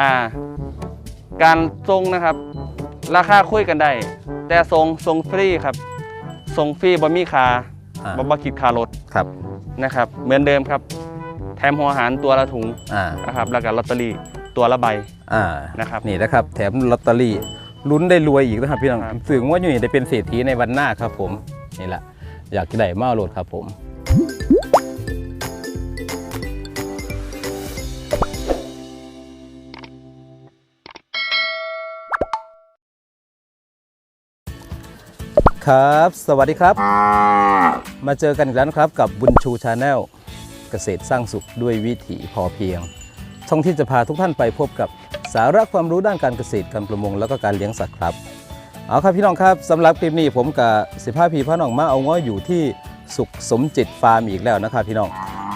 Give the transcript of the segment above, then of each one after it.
อ่า การทรงนะครับ ราคาคุยกันได้ แต่ทรงทรงฟรีครับทรงฟรีบ่มีค่าอ่าบ่บ่คิดค่ารถครับ นะครับ เหมือนเดิมครับ แถมหัวอาหารตัวละถุงอ่า นะครับแล้วก็ลอตเตอรี่ตัวละใบ อ่า นะครับนี่นะครับ แถมลอตเตอรี่ลุ้นได้รวยอีกนะครับพี่น้องครับ สื่อว่าอยู่นี่ได้เป็นเศรษฐีในวันหน้าครับผม นี่แหละอยากจะได้มาโหลดครับผม ครับ สวัสดีครับ มาเจอกันอีกแล้วนะครับกับบุญชูชาแนลเกษตรสร้างสุขด้วยวิถีพอเพียง ช่องที่จะพาทุกท่านไปพบกับสาระความรู้ด้านการเกษตรการประมงแล้วก็การเลี้ยงสัตว์ครับ เอาครับพี่น้องครับสำหรับคลิปนี้ผมกับสิภาพีพระน้องมาเอาง้ออยู่ที่สุขสมจิตฟาร์มอีกแล้วนะครับพี่น้อง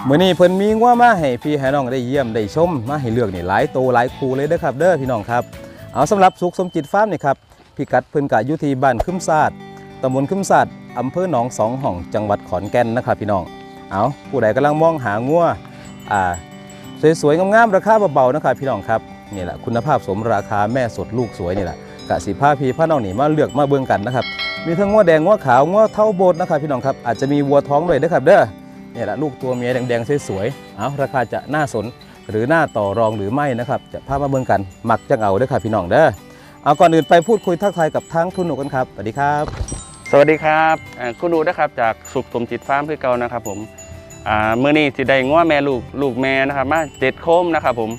มื้อนี้เพิ่นมีง้อมาให้พี่ให้น้องได้เยี่ยมได้ชมมาให้เลือกนี่หลายโตวหลายคูเลยเด้อครับ เด้อพี่น้องครับเอาสำหรับสุขสมจิตฟาร์มนี่ครับพิกัดเพิ่นกะอยู่ที่บ้านคึมซาด ตำบลคึมซาดอำเภอหนองสองห้องจังหวัดขอนแก่นนะครับพี่น้องเอาผู้ใดกำลังมองหางัวอ่าสวยๆงามๆราคาเบาๆนะครับพี่น้องครับนี่แหละคุณภาพสมราคาแม่สดลูกสวยนี่แหละกะสีผ้าพีผ้าน้องนี่มาเลือกมาเบิ่งกันนะครับมีทั้งงัวแดงงัวขาวงัวเท่าโบดนะครับพี่น้องครับอาจจะมีวัวท้องด้วยนะครับเด้อนี่แหละลูกตัวเมียแดงๆสวยๆเอาราคาจะน่าสนหรือน่าต่อรองหรือไม่นะครับจะพามาเบิ่งกันหมักจังเอาเด้อครับพี่น้องเด้อเอาก่อนอื่นไปพูดคุยทักทายกับทั้งทุนหนุกันครับสวัสดีครับ สวัสดีครับอ่าคุณดูนะครับจากสุขสมจิตฟาร์มคือเก่านะครับผมอ่ามื้อนี้สิได้ง้อแม่ลูกลูกแม่นะครับมาเจ็ดโคมนะครับผม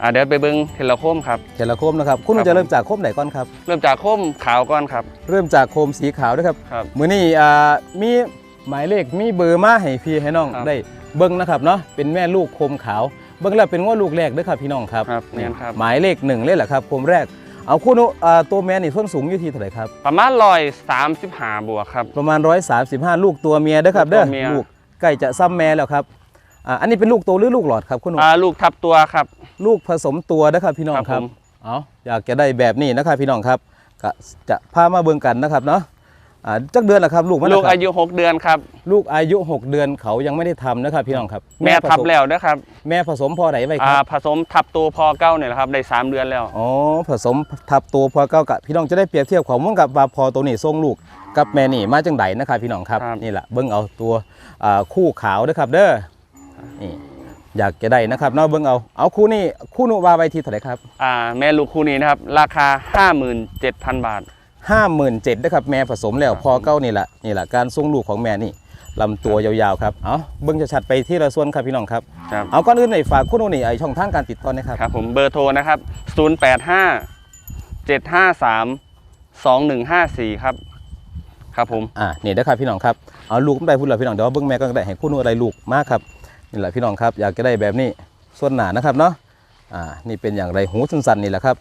อ่าเดี๋ยวไปเบิ่งทีละโคมครับเจรโคมนะครับคุณครับจะเริ่มจากโคมไหนก่อนครับเริ่มจากโคมขาวก่อนครับ เริ่มจากโคมสีขาวนะครับครับมื้อนี้อ่ามีหมายเลขมีเบอร์มาให้พี่ให้น้องครับได้เบิ้งนะครับเนาะเป็นแม่ลูกโคมขาว เบิ้งแล้วเป็นว่าลูกแรกเด้อครับพี่น้องครับครับเนี่ยครับหมายเลขหนึ่งเลยแหละครับโคมแรก เอาคู่นุอ่าตัวแม่นี่ส้นสูงอยู่ที่เท่าไหร่ครับ ประมาณร้อยสามสิบห้าบวกครับ ประมาณ 135 ลูกตัวเมียเด้อครับเด้อลูกตัวเมีย ลูกใกล้จะซ้ำแม่แล้วครับอ่าอันนี้เป็นลูกโตหรือลูกหลอดครับคุณนุอ่าลูกทับตัวครับ ลูกผสมตัวนะครับพี่น้องครับครับผม เอาอยากจะได้แบบนี้นะครับพี่น้องครับก็จะพามาเบิ่งกันนะครับเนาะ อ่าจักเดือนละครับลูกมันลูกนะครับอายุ 6 เดือนครับ ลูกอายุ 6 เดือนเขายังไม่ได้ทำนะครับพี่น้องครับแม่ผสทับแล้วนะครับแม่ผสมพอไหนไว้คอ่ารับผสมทับตัวพอเก้าเนี่ยแหละครับได้ 3 เดือนแล้วอ๋อผสมทับตัวพอเก้ากะพี่น้องจะได้เปรียบเทียบของมันกับว่าพอตัวนี้ทรงลูกกับแม่นี่มาจังไดนะครับพี่น้องครับครับนี่แหละเบิ้งเอาตัวอ่าคู่ขาวนะครับเด้อนี่อยากจะได้นะครับเนาะเบิ้งเอาเอาคู่นี้คู่นุวาไว้ที่เท่าไหร่ครับอ่าแม่ลูกคู่นี้นะครับราคา 57,000 บาท ห้าหมื่นเจ็ดนะครับแม่ผสมแล้วครับพอเก้านี่แหละนี่แหละการทรงลูกของแม่นี่ลำตัวยาวๆครับ เอาเบิ้งจะชัดๆไปที่ละส่วนครับพี่น้องครับ ครับเอาก่อนอื่นหน่อยฝากคู่นุนี่ไอช่องทางการติดต่อนะครับ ครับผมเบอร์โทรนะครับ 085 753 2154 ครับ ครับผม อ่านี่นะครับพี่น้องครับ เอาลูกไม่ได้พูดแล้วพี่น้องเดี๋ยวเบิ้งแม่ก็ได้ให้คู่นูอะไรลูกมากครับ นี่แหละพี่น้องครับอยากจะได้แบบนี้ส่วนหนานะครับเนาะ อ่า นี่เป็นอย่างไรหูสั้นๆนี่แหละครับ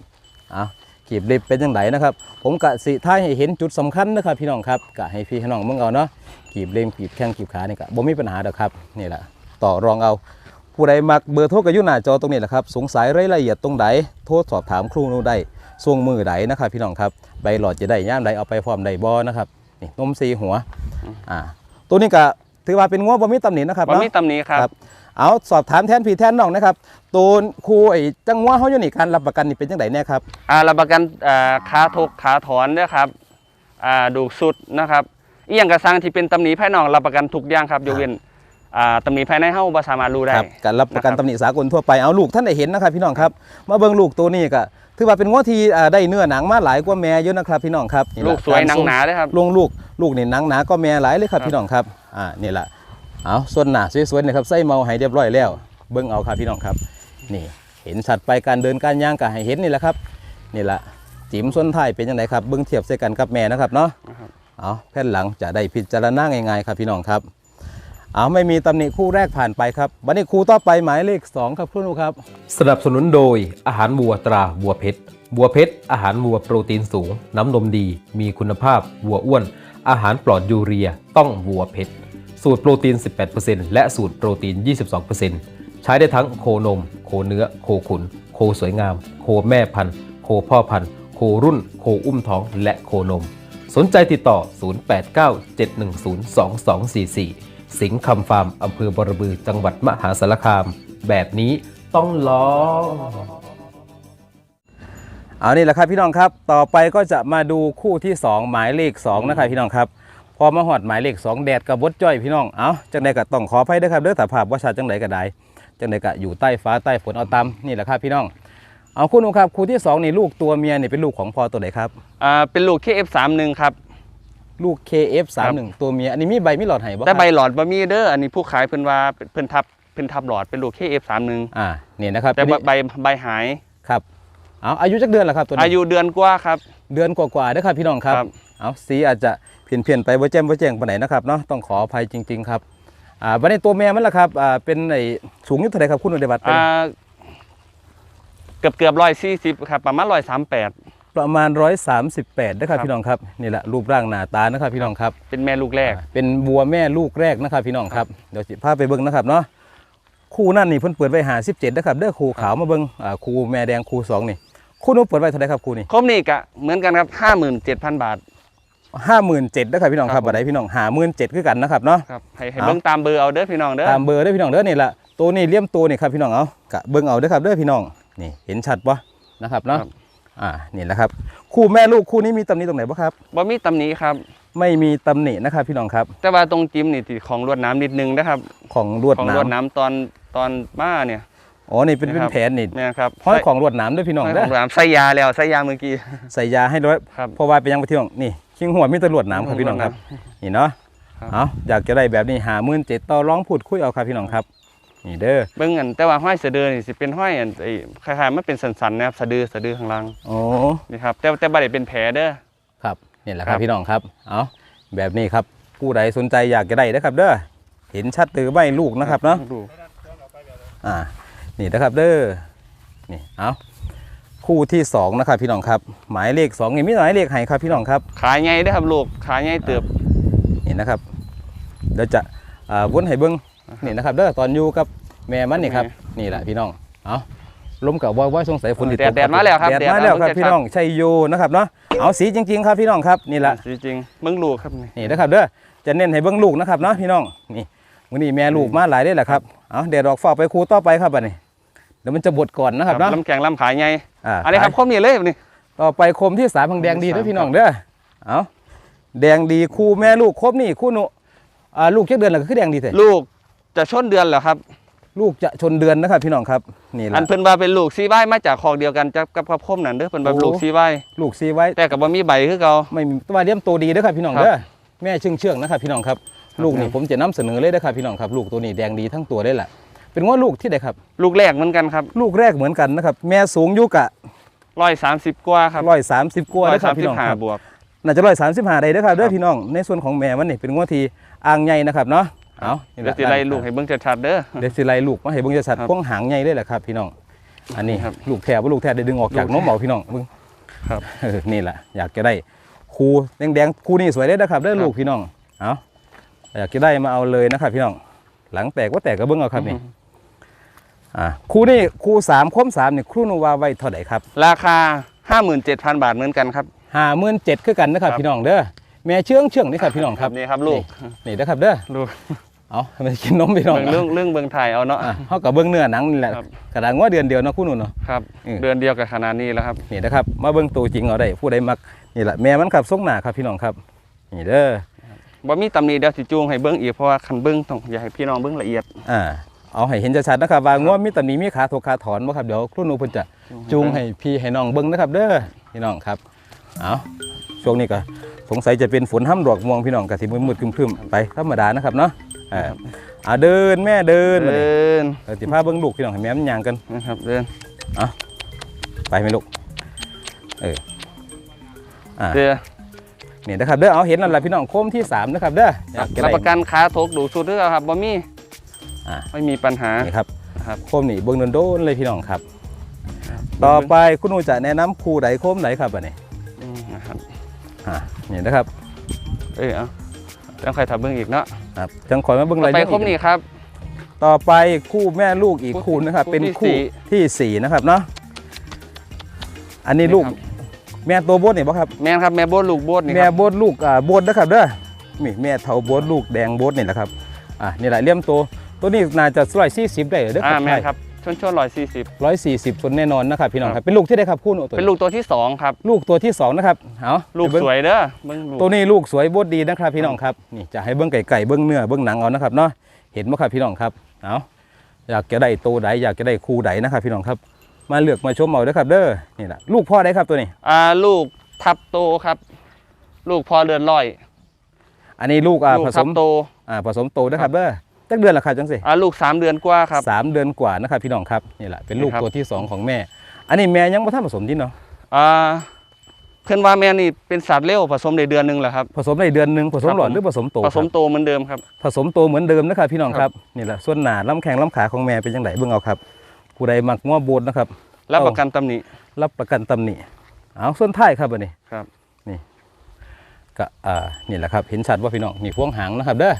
เอา ขีบเล็บเป็นอย่างไรนะครับ ผมกะสิท้ายให้เห็นจุดสำคัญนะครับ พี่น้องครับกะให้พี่ให้น้องเบิ่งเอาเนาะขีบเล็บขีบแข้งขีบขานี่กะบ่มีปัญหาดอกครับนี่แหละต่อรองเอาผู้ใดมักเบอร์โทรกับอยุ่หน้าจอตรงนี้แหละครับสงสัยรายละเอียดตรงใดโทรสอบถามครูนูได้ส่วงมือใดนะครับ พี่น้องครับใบหลอดจะได้ย่ามใดเอาไปพร้อมใดบ่นะครับนี่นมสีหัวอ่าตัวนี้ก็ถือว่าเป็นงัวบ่มีตำหนินะครับวันเนาะนี้ตำหนี้ครับครับ เอาสอบถามแทนพี่แทนน้องนะครับตัวครูไอ้จังหวะเขาอยู่นี่การรับประกันนี่เป็นจังไดแน่ครับอ่ารับประกันอ่าขาทกขาถอนด้วยครับอ่าดูกสุดนะครับอีหยังกระสังที่เป็นตำหนิภายนอกรับประกันทุกอย่างครับยกเว้นอ่าตำหนิภายในเฮาบ่สามารถรู้ได้ครับการรับประกันนะครับตำหนิสากลทั่วไปเอาลูกท่านได้เห็นนะครับ พี่น้องครับมาเบิ่งลูกตัวนี้ก็ถือว่าเป็นงัวที่อ่าได้เนื้อหนังมาหลายกว่าแม่เยอะนะครับพี่น้องครับนี่แหะลูกสวยารหนังทรงหนาเลยครับลงลูกลูกนี่หนังหนาก็แม่หลายเลยครับครับพี่น้องครับอ่านี่แหละ เอาส่วนหนาสวยๆนะครับใส่เมาให้เรียบร้อยแล้ว เบิ้งเอาครับพี่น้องครับ นี่เห็นสัตว์ไปการเดินการย่างก็ให้เห็นนี่แหละครับนี่แหละจิ๋มส้นท้ายเป็นยังไงครับเบิ้งเทียบใส่กันกับแม่นะครับเนาะนะครับเอาแผ่นหลังจะได้พิจารณาง่ายๆครับพี่น้องครับเอาไม่มีตำหนิคู่แรกผ่านไปครับ วันนี้คู่ต่อไปหมายเลขสองครับคุณลูกครับ สนับสนุนโดยอาหารวัวตราวัวเพชรวัวเพชรอาหารวัวโปรตีนสูง น้ำนมดี มีคุณภาพวัวอ้วน อาหารปลอดยูเรีย ต้องวัวเพชร สูตรโปรตีน 18%และสูตรโปรตีน 22%ใช้ได้ทั้งโคนม โคเนื้อ โคขุน โคสวยงาม โคแม่พันธุ์ โคพ่อพันธุ์ โครุ่น โคอุ้มท้อง และโคนม สนใจติดต่อ 0897102244 สิงห์คำฟาร์มอำเภอบรบือจังหวัดมหาสารคาม แบบนี้ต้องลองเอานี่แหละครับพี่น้องครับ ต่อไปก็จะมาดูคู่ที่ 2 หมายเลข2นะครับพี่น้องครับ อมาหอดหมายเลข2แดดกับบดจ้อยพี่น้อง เอาจังใดก็ต้องขออภัยด้วยครับเด้อแต่ภาพว่าชัดจังใดก็ได้ จังใดก็อยู่ใต้ฟ้าใต้ฝนเอาตามนี่แหละครับพี่น้อง เอาคู่หนูครับคู่ที่2นี่ลูกตัวเมียนี่เป็นลูกของพ่อตัวไหนครับ อ่าเป็นลูก KF31 ครับ ลูก KF31 ตัวเมีย อันนี้มีใบมีหลอดให้บ่ครับแต่ใบหลอดบ่มีเด้ออันนี้ผู้ขายเพิ่นว่าเพิ่นทับเพิ่นทับหลอดเป็นลูก KF31 อ่า นี่นะครับแต่ใบใบใบหาย ครับ เอาอายุจักเดือนละครับตัวนี้อายุเดือนกว่าครับ เดือนกว่าๆเด้อครับพี่น้องครับ ครับ เอาสีอาจจะ เพี้ยนเพียนๆไปบ่แจ่มบ่แจ้งปานไหนนะครับเนาะต้องขออภัยจริง ๆ ครับอ่าบัดนี้ตัวแม่มันล่ะครับอ่าเป็นไอ้สูงอยู่เท่าไหร่ครับคุณอุดบัตรอ่าเกือบเกือบร้อยสี่สิบครับประมาณร้อยสามแปด ประมาณ 138นะครับครับ พี่น้องครับนี่แหละรูปร่างหน้าตานะครับพี่น้องครับ เป็นแม่ลูกแรก เป็นบัวแม่ลูกแรกนะครับพี่น้องครับเดี๋ยวสิพาไปเบิ่งนะครับเนาะคู่นั่นนี่เพิ่นเปิดไว้57นะครับเด้อคู่ขาวมาเบิ่งอ่าคู่แม่แดงคู่สองนี่คู่นู้นเปิดไว้เท่าไหร่ครับคู่นี้ครบนี่ก็เหมือนกันครับห้าหมื่นเจ็ดพันบาท 57,000นะครับพี่น้องคครัรับบบัดใดพี่น้อง57,000คือกันนะครับเนาะครับให้ให้เอาเบิ่งตามเบอร์เอาเด้อพี่น้องเด้อตามเบอร์เด้อพี่น้องเด้อนี่ละตัวนี้เลี่ยมตัวนี่ครับพี่น้องเอากะเบิ่งเอาเด้อครับเด้อพี่น้องนี่เห็นชัดปะนะครับเนาะครับอ่านี่แหละครับ คู่แม่ลูกคู่นี้มีตำหนิตรงไหนบ้างครับบ่มีตำหนิครับ ไม่มีตำหนินะครับพี่น้องครับ แต่ว่าตรงจิ้มนี่ติดของลวดน้ำนิดนึงนะครับ ของลวดของหน้ลวดน้ำตอนตอนมาเนี่ยำอ๋อ นี่เป็นเป็นนะครับแผนนี่เนี่ยครับห้อยของลวดหน้ำด้วยพี่น้องห้อยเด้ขอองลวดน้ำใส่ยาแล้วใส่ยาเมื่อกี้ใส่ยาให้ด้วยครับเพราะว่าเป็นยังไปที่น้องนี่ คิงหัวมีแตลวดหน้ำครับพี่น้องครับ นี่เนาะครับเอาอยากจะได้แบบนี้หามื่นเจ็ดต่อร้องพูดคุยเอาครับพี่น้องครับนี่เด้อเบิ่งอันแต่ว่าห้อยสะดือนี่สิเป็นห้อยอันไอ้คล้ายๆมันเป็นสันๆนะครับสะดือสะดือข้างล่างโอ้นี่ครับแต่แต่บ่ได้เป็นแผลเด้อครับนี่แหละคครัรับบพี่น้องครับเอาแบบนี้ครับผู้ใดสนใจอยากจะได้นะครับ เด้อเห็นชัดตือใบลูกนะครับเนาะดูอ่านี่นะครับเด้อนี่เอา คู่ที่สองนะครับพี่น้องครับ หมายเลขสองนี่มีหมายเลขให้ครับพี่น้องครับ ขายไงเด้อครับลูกขายไงเติบนี่นะครับเดี๋ยวจะอ่าวนให้เบิ้งนี่นะครับเด้อตอนอยู่กับแม่มันนี่ครับนี่แหละพี่น้องเอาลมกับว่าว่าสงสัยฝนติดแดดแดดมาแล้วครับแดดมาแล้วครับแดดมาพี่น้องชัยโยนะครับเนาะเอาสีจริง ๆ ครับพี่น้องครับนี่แหละจริงๆเบิ่งลูกครับนี่นี่นะครับเด้อจะเน้นให้เบิ้งลูกนะครับเนาะพี่น้องนี่วันนี้แม่ลูกมาหลายได้แหละครับเอาเดี๋ยวดอกฟ้าไปครูต่อไปครับบัดนี้เดี๋ยวมันจะบดก่อนนะครับเนาะลำแข็งลำขายไง อ่าอันนี้ครับครบนี่เลยนี่ต่อไปคมที่สามพังแดงดีคมที่เด้อสามพี่น้องเด้อเอาแดงดีคู่แม่ลูกครบนี่คู่หนุอ่าลูกเจ็ดเดือนแล้วก็คือแดงดีแต่ลูกจะชนเดือนแล้วครับ ลูกจะชนเดือนนะครับพี่น้องครับนี่อัละนเพิ่นว่าเป็นลูกซีไว้มาจากคอกเดียวกันกับกับกับคมนั่นเด้อเพิ่นว่าโอ้ลูกซีไว้ลูกซีไว้แต่กับบ่มีใบคือเก่าไม่มีตัวเลี้ยมตัวดีเด้อครับพี่น้องครับเด้อแม่เชื่องเชื่องๆนะครับพี่น้องครับครับลูกนี่ผมผมจะนำเสนอเลยนะครับพี่น้องครับ ลูกตัวนี้แดงดีทั้งตัวได้แหละ เป็นว่าลูกที่ใดครับ ลูกแรกเหมือนกันครับ ลูกแรกเหมือนกันนะครับ แม่สูงอยุกะ130กว่าครับร้อยสามสิบกว่าเด้อครับพี่น้องครับ135บวกน่าจะร้อยสามสิบห้าได้เด้อครับเด้คอรับพี่น้อง ในส่วนของแม่มันนี่เป็นงวทีอ่างใหญ่นะครับเนาะเอานี่แหเดี๋ยละวสิไล่ลูกให้เบิ่งชัดๆเด้อเดี๋ยวสิไล่ลูกมาให้เบิ่งจะสัตว์ครับพวงหางใหญ่เลยแหละครับ พี่น้อง อันนี้ครับลูกแท้ว่าลูกแท้ได้ดึงออกจากลูกนมเบาพี่น้องเบิ่งครับเออนี่แหละอยากจะได้คูแดงๆคูนี่สวยได้นะครับได้อครับลูกพี่น้องเอาอยากจะได้มาเอาเลยนะครับพี่น้อง หลังแตกว่าแตกก็เบิ่งเอาครับนี่ อ่าคูนี่คูสามคมสามนี่ครูนูว่าไว้เท่าไหร่ครับราคา 57,000 บาทเหมือนกันครับ ห้าหมื่นเจ็ดคือกันนะครับครับ พี่น้องเด้อแม่เชื่องเชื่องนี่ครับพี่น้องครับนี่ครับลูกนี่นะครับเด้อลูกเอาให้มันกินนมพี่น้องเบิ่งเรื่องเรื่องเบิ่งถ่ายเอาเนาะ อะเขากับเบิ่งเนื้อหนังนี่แหละครับ กระดางว่าเดือนเดียวเนาะคู่นูเนาะ ครับ อืม เดือนเดียวกับขนาดนี้แล้วครับ นี่นะครับมาเบิ่งตัวจริงเอาได้ผู้ใดมักนี่แหละแม่มันขับส่งหน้าครับพี่น้องครับนี่เด้อบ่มีตำหนิเดี๋ยวสิจูงให้เบิ่งอีกเพราะว่าคันเบิ่งต้องอยากให้พี่น้องเบิ่งละเอียด อ่า เอาให้เห็นชัดๆนะครับว่าง้วมีตำหนิมีขาถกขาถอนบ่ครับเดี๋ยวครูหนูเพิ่นจะจูงให้พี่ให้น้องเบิ่งนะครับ เด้อพี่น้องครับเอาช่วงนี้ก็สงสัยจะเป็นฝนห้ำดอกม่วงพี่น้องก็สิมืดๆครึมๆไปธรรมดานะครับเนาะอ่าอ่าเดินแม่เดินมาเดิดินเออสิพาเบิ่งลูกพี่น้องให้แม่มันย่างกันนะครับเดินไปไหมลูกเอออ่าเดี๋ยวนี่นะครับเด้อเอาเห็นแล้วล่ะพี่น้องโคมที่สามนะครับเด้ออยากจะรับได้ประกันขาทกดูชุดเด้อครับบ่มี อ่าไม่มีปัญหานี่ครับครับโคมนี่เบิ้งโดนๆเลยพี่น้องครับ ต่อไปคุณหนูจะแนะนำครูใดโคมไหนครับอันนี้อืมนะครับอ่านี่นะครับ เอ้ยเอาต้องใครทำเบิ่งอีกเนาะครับจังขอยมาเบิ้งต่อรายไปละเอียดครบนี่ครับ ต่อไปคู่แม่ลูกอีกคู่คู่นะครับคู่เป็นที่คู่สี่ที่สี่นะครับเนาะอันนี้ลูกครับแม่ตัวโบดนี่บ่ครับแม่นครับแม่โบดลูกโบดนี่แม่ครับโบดลูกอ่าโบดนะครับเด้อนี่แม่เทาโบดลูกแดงโบดนี่แหละครับอ่านี่แหละเลี่ยมตัว ตัวนี้น่าจะสไลด์สี่สิบได้เด้ออ่าครับแม่นครับชนชนร้อยสี่สิบ140ชนแน่นอนนะครับพี่น้องครับเป็นลูกที่ได้ครับคู่หนูตัวเป็นลูกตัวที่สองครับ ลูกตัวที่สองนะครับเอาลูกไปเบิ่งสวยเด้อเบิ่งลูกตัวนี้ลูกสวยบดดีนะครับพี่น้องครับนี่จะให้เบิ้งไก่ไก่เบิ้งเนื้อเบิ้งหนังเอานะครับเนาะเห็นไหมครับพี่น้องครับเอาอยากจะได้โตใดอยากจะได้คู่ใดนะครับพี่น้องครับ มาเลือกมาชมเอาเด้อครับ เด้อนี่แหละลูกพ่อได้ครับตัวนี้ อ่าลูกทับโตครับ ลูกพอเลือนลอยอันนี้ลูกอ่าลูกผสทับมโต อ่าผสมโตนะครับเด้อ จักเดือนละครับจังสิอ่าลูกสามเดือนกว่าครับสามเดือนกว่านะครับพี่น้องครับนี่แหละเป็นลูกนี่ครับตัวที่สองของแม่ อันนี้แม่ยังไม่ทันผสมที่เนาะอ่าเพื่อนว่าแม่นี่เป็นสัตว์เลี้ยวผสมได้เดือนหนึงแหละครับผสมในเดือนหนึ่งผสมครับหลอดผมหรือผสมโตผสมครับโตเหมือนเดิมครับผสมโตเหมือนเดิมนะครับพี่น้องคครัรับบนี่แหละส่วนหนาลำแข้งลำขาของแม่เป็นยังไงเบิ่งเอาครับผู้ใดมักง้อโบดนะครับรับเอาประกันตำหนิรับประกันตำหนิเอาส่วนท้ายครับอันนี้ครับนี่ก็อ่านี่แหละครับเห็นชัดว่าพี่น้องนี่พวงหางนะครับเด้อ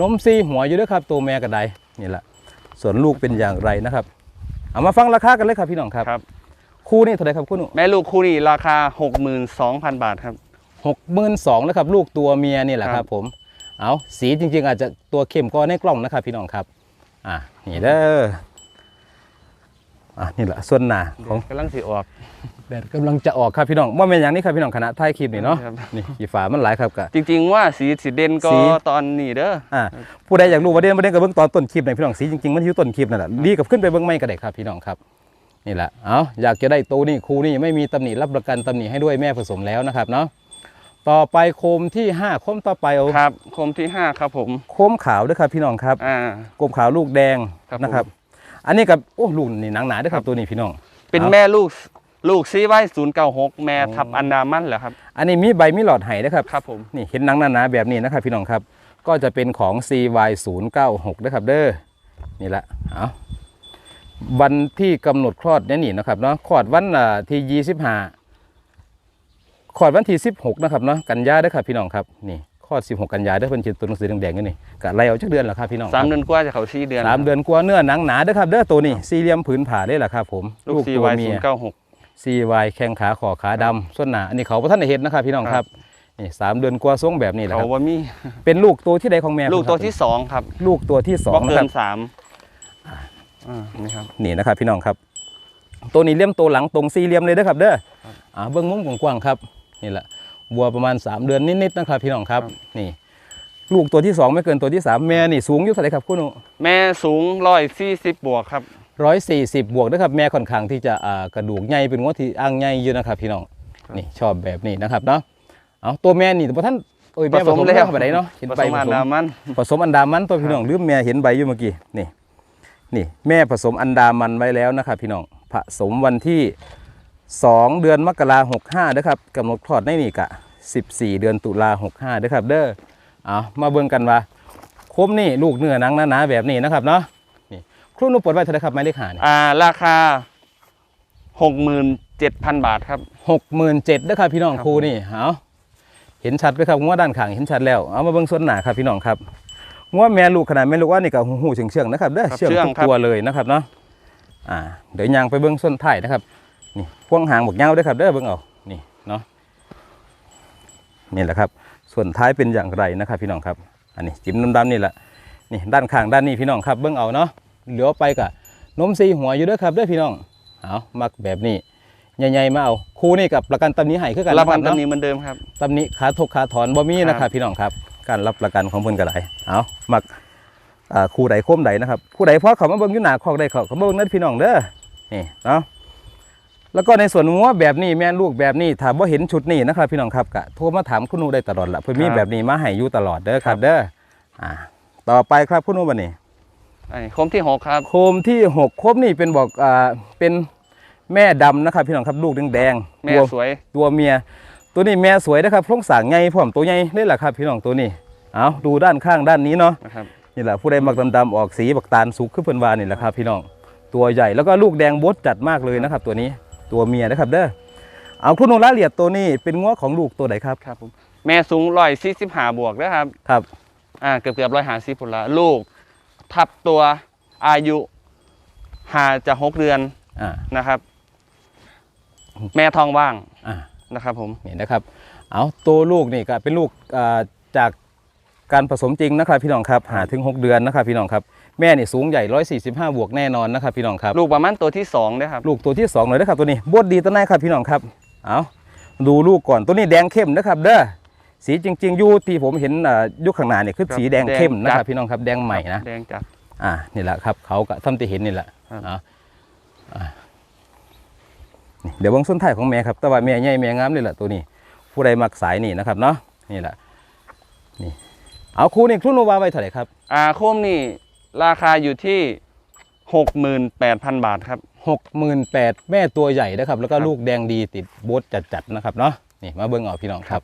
นมซีหัวอยู่เด้วยครับ ตัวแม่กระไดนี่แหละส่วนลูกเป็นอย่างไรนะครับ เอามาฟังราคากันเลยครับพี่น้องครับครับ คู่นี่เท่าไหรครับคู่หนูแม่ลูกคู่นี้ราคา 62,000 บาทครับ หกหมื่นสองนะครับ ลูกตัวเมียนี่แหละคครัรับ บผม เอาสีจริง ๆ อาจจะตัวเข้มก็ในกล้องนะครับ พี่น้องครับอ่านี่เด้ออะนี่แหละส่วนหน้าของกำลังสิออก แดดกำลังจะออกครับพี่น้องว่าเป็นอย่างนี้ครับพี่น้องคณะท้ายคลิปนี่เนาะครับ นี่กี่ฝามันหลายครับกะ จริง ๆ ว่าสีสีเด่นก็สี ตอนนี้เด้อ อ่าผู้ใดอยากรู้ประเด็นประเด็นกับเบื้องตอนต้นคลิปในอยพี่น้องสีจริงๆมันอยู่ต้นคลิปนั่นแหละรีกับขึ้นไปเบื้องไม่ก็ได้ครับพี่น้องครับนี่แหละเอาอยากจะได้ตัวนี่ครูนี่ไม่มีตำหนิรับประกันตำหนิให้ด้วยแม่ผสมแล้วนะครับเนาะต่อไปโคมที่ห้าโคมต่อไปเอาครับ คมที่ 5 ครับผม โคมขาวด้วยครับพี่น้องครับอ่า โคมขาวลูกแดงครับนะครับผมอันนี้กับโอ้ลูกนี่หนังหนาด้วยครับตัวนี้พี่น้อง เป็นเอา แม่ลูก ลูกซีไว้096แม่ทับอันดามันเหรอครับ อันนี้มีใบมีหลอดไห้นะครับครับผมนี่เห็นหนังหนาๆแบบนี้นะครับพี่น้องครับ ก็จะเป็นของ CY 0 9 6นะครับเด้อนี่แหละเอาวันที่กำหนดคลอดเนี่ยนี่นะครับเนาะคลอดวันอ่าที่25คลอดวันที่16นะครับเนาะกันยาเด้อครับพี่น้องครับนี่คลอด16กันยาเด้อเพิ่นเขียนตัวหนังสือแดงๆอยู่นี่กะไล่เอาจักเดือนแล้วครับพี่น้องคสารัมบเดือนกว่าจะเข้าสี่เดือนสามเดือนกว่าเนื้อหนังหนาเด้อครับเด้อตัวนี้สี่เหลี่ยมผืนผ่าได้แหละครับผม ลูกซีตัวไว้เมีย096 CY แข้งขาขอขาดำส่วนหนาอันนี้เขาพระท่านได้เห็นนะครับพี่น้องคครัรับบนี่สามเดือนกว่าทรงแบบนี้แหละคเขารับว่ามีเป็นลูกตัวที่ใดของแม่ลูกครับตัวที่2ครับลูกตัวที่สอบ่งนะเกิครับนสามอ่านี่ครับ นี่นะครับพี่น้องครับ ตัวนี้เลี่ยมตัวหลังตรงสี่เหลี่ยมเลยนะครับเด้ออ่าเบื้องมุมกว้างๆครับนี่แหละวัวประมาณ3เดือนนิดๆนะครับพี่น้องครับนี่ ลูกตัวที่สองไม่เกินตัวที่สามแม่นี่สูงอยู่เท่าไหร่ครับคุณแม่สูง140บวกครับ ร้อยสี่สิบบวกนะครับแม่ค่อนข้างที่จะอ่ากระดูกใหญ่เป็นงัวที่อ่างใหญ่อยู่นะครับพี่น้องนี่ชอบแบบนี้นะครับเนาะเอาตัวแม่นี่แต่ท่านโอ้ยแม่ผสมแล้วแบบไหนเนาะเห็นผใบสมผอันสมดามันผสมอันดามันตัวพี่น้องลืมแม่เห็นใบอยู่เมื่อกี้นี่นี่แม่ผสมอันดามันไว้แล้วนะครับพี่น้องผสมวันที่ 2 เดือนมกราหกห้านะครับกำหนดคลอดในนี่กะ 14 เดือนตุลาหกห้าด้วยครับเด้อเอามาเบิ่งกันว่าคมนี่ลูกเนื้อหนังหนาๆแบบนี้นะครับเนาะนี่ ครูนุปลดไว้เท่าไหรครับหมายเลขหานี่อ่าราคา67,000บาทครับ หกหมื่นเจ็ดนะครับพี่น้องครับ ครูนี่เอาเห็นชัดไหมครับงวด้านข้างเห็นชัดแล้วเอามาเบิ่งส่วนหนาครับพี่น้องครับงวแม่ลูกขนาดแม่ลูกว่านี่ก็หูหูเฉียงเฉียงๆนะครับเด้อครับเชื่องเชื่องทุกครับ ตัวเลยนะครับเนาะอ่า เดี๋ยวยางไปเบิ่งส่วนท้ายนะครับนี่พวงหางบกเงาด้วยครับเด้อเบิ่งเอานี่เนาะนี่แหละครับ ส่วนท้ายเป็นอย่างไรนะครับพี่น้องครับ อันนี้จิ้มดำๆนี่แหละนี่ด้านข้างด้านนี้พี่น้องครับเบิ่งเอาเนาะ เหลือไปกับนมซีหัวอยู่เด้วยครับเด้อพี่น้องเอามักแบบนี้ใหญ่ๆมาเอาครูนี่กับประกันตำหนี้ให้คือกันรับประกันเนาะตำหนี้เหมือนเดิมครับตำหนี้ขาทกขาถอนบ่มีนะคครัรับบพี่น้องครับ การรับประกันของเพิ่นก็ได้เอามักอ่าคู่ใดโคมใดนะครับคู่ใดพอเขามาเบิ่งอยู่หน้าคอกได้เขาเขามาเบิ่งนั่นพี่น้องเด้อนี่เนาะแล้วก็ในส่วนงัวแบบนี้แม่ลูกแบบนี้ถ้าบ่เห็นชุดนี้นะครับ พี่น้องครับก็โทรมาถามคุณหนูได้ตลอดละเพิ่นมีครับแบบนี้มาให้อยู่ตลอดเด้อครับ เด้ออ่าต่อไปครับคุณหนูบัดนี้ ไอ้คมที่6ครับ โคมที่หกโคมนี่เป็นบอกอ่าเป็นแม่ดำนะครับ พี่น้องครับลูกแดงๆแม่ตัวสวย ตัวเมีย ตัวนี้แม่สวยนะครับโครงสร้างใหญ่พร้อมตัวใหญ่นี่แหละครับ พี่น้องตัวนี้เอาดูด้านข้างด้านนี้เนาะนะครับนี่แหละผู้ใดมักดำๆออกสีบักตาลสุกขึ้นเพิ่นวานี่แหละครับ พี่น้องตัวใหญ่แล้วก็ลูกแดงบดจัดมากเลยนะครับ ตัวนี้ตัวเมียนะครับเด้อเอาคุณนงละเอียดตัวนี้เป็นง้อของลูกตัวไหนครับครับผมแม่สูง145บวกนะครับครับอ่าเกือบเกือบร้อยหาสิบผลละลูก ทับตัวอายุหาจะหกเดือนอ่านะครับ แม่ทองว่างอ่านะครับผมนี่นะครับ เอาตัวลูกนี่ก็เป็นลูกอ่าจากการผสมจริงนะครับพี่น้องครับหาถึง 6 เดือนนะครับพี่น้องครับแม่นี่สูงใหญ่ 145 บวกแน่นอนนะครับพี่น้องครับลูกประมาณตัวที่สองนะครับลูกตัวที่2หน่อยนะครับตัวนี้บดดีตัวไหนครับพี่น้องครับเอาดูลูกก่อนตัวนี้แดงเข้มนะครับเด้อ สีจริงๆ อยู่ที่ผมเห็นอ่าอยุคข้างหน้าเนี่ยคือครับสีแดงเข้มแดงนะคจัรับดพี่น้องครับแดงใหม่นะ แดงจัด อ่านี่แหละครับเขาก็ทำที่เห็นนี่แหละครับเอาอ่านี่เดี๋ยวเบางส้นท้ายของแม่ครับแต่ว่าแม่ใหญ่แม่งามเลยแหละตัวนี้ ผู้ใดมักสายนี่นะครับเนาะนี่แหละนี่เอาคู่นี่ครุ่นโนวาไว้เท่าไหร่ครับอ่าโคมนี่ราคาอยู่ที่ 68,000 บาทครับ หกหมื่นแปดแม่ตัวใหญ่นะครับ แล้วก็ครับลูกแดงดีติดโบทจัดๆนะครับเนาะนี่มาเบิ้งเอาพี่น้องครับ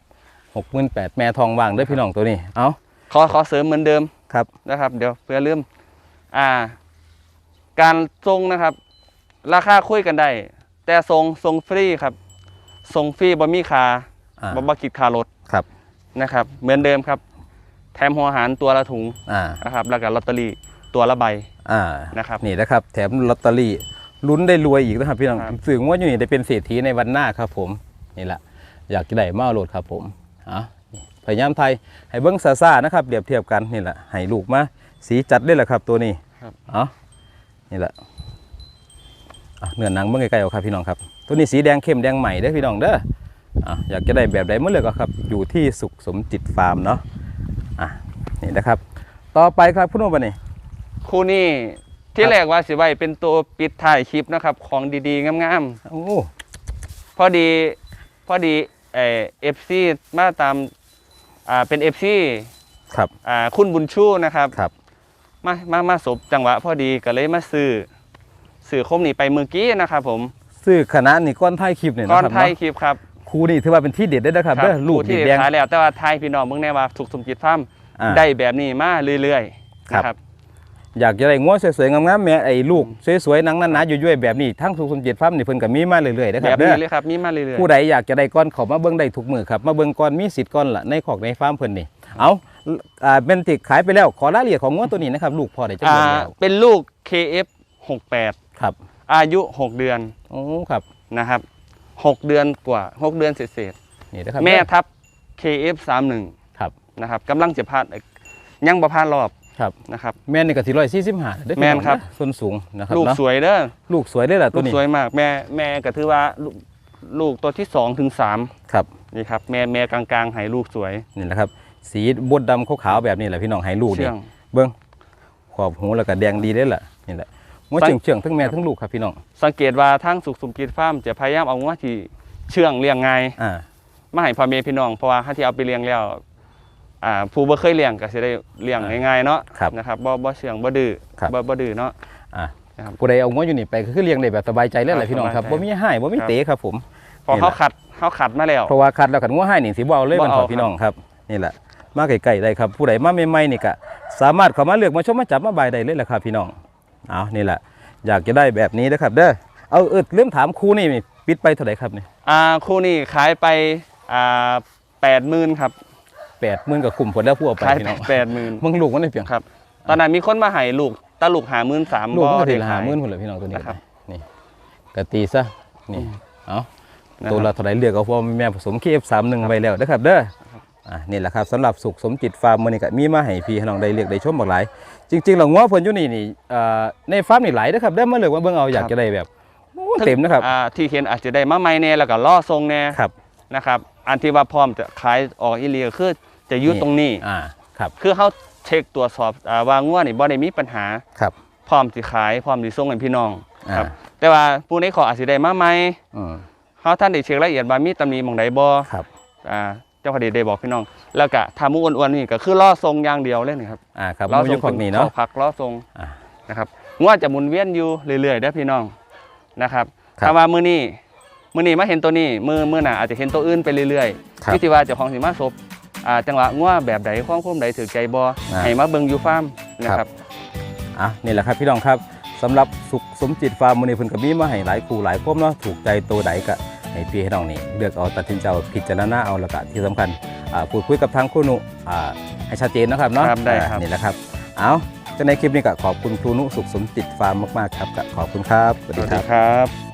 หกหมื่นแปดแม่ทองว่างเด้วยพี่น้องตัวนี้ เอาขอขอเสริมเหมือนเดิมครับนะครับ เดี๋ยวเพื่อลืมอ่า การทรงนะครับ ราคาคุยกันได้ แต่ทรงทรงฟรีครับทรงฟรีบ่มีค่าอ่าบ่บ่คิดค่ารถครับนะครับ เหมือนเดิมครับ แถมหัวอาหารตัวละถุงอ่านะครับ แล้วก็ลอตเตอรี่ตัวละใบอ่านะครับนี่นะครับแถมลอตเตอรี่ลุ้นได้รวยอีกนะครับพี่น้องครับสื่อว่าอยู่นี่ได้เป็นเศรษฐีในวันหน้าครับผมนี่แหละอยากจะได้มาเอาโหลดครับผม อะนี่พยายามไทยให้เบิ้งซาซาๆนะครับเปรียบเทียบกันนี่แหละให้ลูกมาสีจัดได้แหละครับตัวนี้ครับเอ๋อนี่แหละอะเนื้อหนังเบิ้งใกล้ๆเอาครับพี่น้องครับ ตัวนี้สีแดงเข้มแดงใหม่เด้อพี่น้องเด้ออะอยากจะได้แบบใดเมื่อเลือกครับ อยู่ที่สุขสมจิตฟาร์มเนาะอะนี่นะครับ ต่อไปครับผู้นุ่มวันนี้คู่นี้ที่แรกว่าสิไว้เป็นตัวปิดถ่ายคลิปนะครับ ของดีๆงามโอ้ๆพอดีพอดี เออฟซีมาตามอ่าเป็นเอฟซีครับอ่าคุณบุญชูนะครับครับ มามามาสบจังหวะพอดีก็เลยมาซื้อซื้อคมนี้ไปเมื่อกี้นะครับผมซื้อคณะนี่ก้อนไทยคลิปเนี่ยก้อนนะครับไทยเนาะคลิปครับครูนี่ถือว่าเป็นที่เด็ดได้นะครับเด้อลูกผู้ที่ดีแดง ขายแล้วแต่ว่าไทยพี่น้องเมืองแน่ว่าถูกสมจิตฟาร์มอ่าได้แบบนี้มาเรื่อยๆครับนะครับ อยากจะได้ง้วสวยๆงามๆแม่ไอ้ลูกสวยๆหนังหนาๆอยู่ๆแบบนี้ทั้งสุขสมจิตฟาร์มนี่เพิ่นก็มีมาเรื่อยๆนะคแบรับบเด้นี้อเลยครับมีมาเรื่อยผู้ใดอยากจะได้ก้อนเขามาเบิ่งได้ทุกมือครับมาเบิ่งก้อนมีสิทธิ์ก้อนละในขอกในฟาร์มเพิ่นนี่เอาอ่าเป็นติขายไปแล้วขอรายละเอียดของง้วตัวนี้นะครับลูกพอได้จัๆงอ่าหวะแล้วเป็นลูก KF 68ครับอายุ 6 เดือนโอ้ครับนะครับ6เดือนกว่า 6 เดือนเศษนี่นะครับๆแม่เด้อทับ KF 31ครับนะครับกำลังจะพลาดยังบ่พลาดรอบ ครับนะครับแม่นี่ก็สิ145เด้อพี่แม่นองครับเด้อส่วนสูงนะครับลูกเนาะสวยเด้อลูกสวยได้อล่ะตัลูวกนี้สวยมากแม่แม่ก็ถือว่าลูกลูกตัวที่2ถึง3ครับนี่ครับแม่แม่กลางๆให้ลูกสวยนี่แหละครับ สีบดดำขาวๆแบบนี้แหละพี่น้องให้ลูกนี่เชื่องเบิ้งขอบหูแล้วก็แดงดีได้อล่ะนี่แหละงวสังเฉียงเฉียงๆทั้งแม่ทั้งลูกครับพี่น้องสังเกตว่าทางสุขสมกิจฟาร์มจะพยายามเอาว่าที่เชื่องเลี้ยงง่ายอ่ามาให้พ่อแม่พี่น้องเพราะว่าถ้าที่เอาไปเลี้ยงแล้ว อ่าผู้บ่เคยเลี้ยงก็สิได้เลี้ยงง่ายๆเนาะครับนะครับบ่บ่เชื่องบ่ดื้อครับ บ่บ่ดื้อเนาะอ่านะครับ ผู้ใดเอางวอยู่นี่ไปก็คือเลี้ยงได้แบบสบายใจเลยแหละพี่น้องครับสบายใจ บ่มีให้บ่มีครับเตะครับผม พอนี่แหละ เขาขัดเขาขัดมาแล้ว เพราะว่าคัดแล้วกันงวให้นี่สิบ่เอาเลยบ่มันเอา ขอพี่น้องครับนี่แหละมาไกลๆได้ครับ ผู้ใดมาใหม่ๆนี่ก็สามารถเข้ามาเลือกมาชมมาจับมาบายได้เลยแหละครับพี่น้องเอานี่แหละอยากจะได้แบบนี้นะครับเด้อเอาเอิดเรื่องถามครูนี่ปิดไปเท่าไหร่ครับนี่อ่าคู่นี้ขายไปอ่า80,000ครับ แปดหมื่นกับคุมผลแล้วผู้เอาไปขายพี่น้อง80,000มึงลูกมันได้เพียงครับ ตอนนั้นมีคนมาให้ลูกตาลูก53,000ลูกมันก็ได้ถือหาขายหมื่นคนเลยพี่น้องตัวนี้นะครับนี่กะตีซะนี่เอานะครับตัวละเท่าไหรเลือกเอาเพราะว่าแม่ผสมเคฟสามหนึ่งไปแล้วนะครับเด้ออะนี่แหละครับสำหรับสุขสมจิตฟาร์มมันนี่ก็มีมาให้พี่ให้น้องได้เลือกได้ชมบักหลาย จริงๆเราง้อเพิ่นอยู่นี่นี่เอ่อในฟาร์มนี่หลายนะครับเด้อมาเลือกว่าเบิ่งเอาอยากจะได้แบบโอ้เต็มนะครับอ่าที่เห็นอาจจะได้มาใหม่แน่แล้วก็ล่อทรงแน่ครับนะครับ อันที่ว่าพร้อมจะขายออกอีเลียคือ จะอยุดตรงนี้อ่าครับคือเขาเช็คตรวจสอบอ่าว่างัวนี่บ่ได้มีปัญหาครับพร้อมสิขายพร้อมสิส่งให้พี่น้องอ่าครับ แต่ว่าผู้ในขออาจสิได้มาใหม่อืมเฮาท่านได้เช็ครายละเอียดว่ามีตำหนิหม่องใดบ่ครับอ่าเจ้าคดีได้บอกพี่น้อง แล้วก็ถ้าหมูอ้วนๆนี่ก็คือล่อทรงอย่างเดียวเลยนี่ครับอ่าครับล่อมูทรยุงคของนี้เนาะข้พักล่อทรงอ่านะครับงัวจะหมุนเวียนอยู่เรื่อยๆเด้อพี่น้องนะครับครับถ้าว่ามื้อนี้มื้อนี้มาเห็นตัวนี้มื้อมื้อหน้าอาจจะเห็นตัวอื่นไปเรื่อยครับๆที่ที่ว่าเจ้าของสิมาศพ อ่าจังหวะงัวแบบใดความคมใดถือใจบ่อ่าให้มาเบิ่งอยู่ฟาร์มนะครับอะนี่แหละครับพี่น้องครับสำหรับสุขสมจิตฟาร์มมูลนิธิเพิ่นก็มีมาให้หลายคู่หลายคมเนาะถูกใจตัวใดก็ให้พี่ให้น้องนี่เลือกเอาตัดสินใจเอาพิจารณาเอาแล้วก็ที่สำคัญอ่าพูดคุยกับทางครูนุอ่าให้ชัดเจนนะครับเนาะครับได้ครับอ่านี่แหละครับเอาจะในคลิปนี้ก็ขอบคุณครูนุสุขสมจิตฟาร์มมากๆครับก็ขอบคุณครับสวัสสดีวัสคดีรับครับ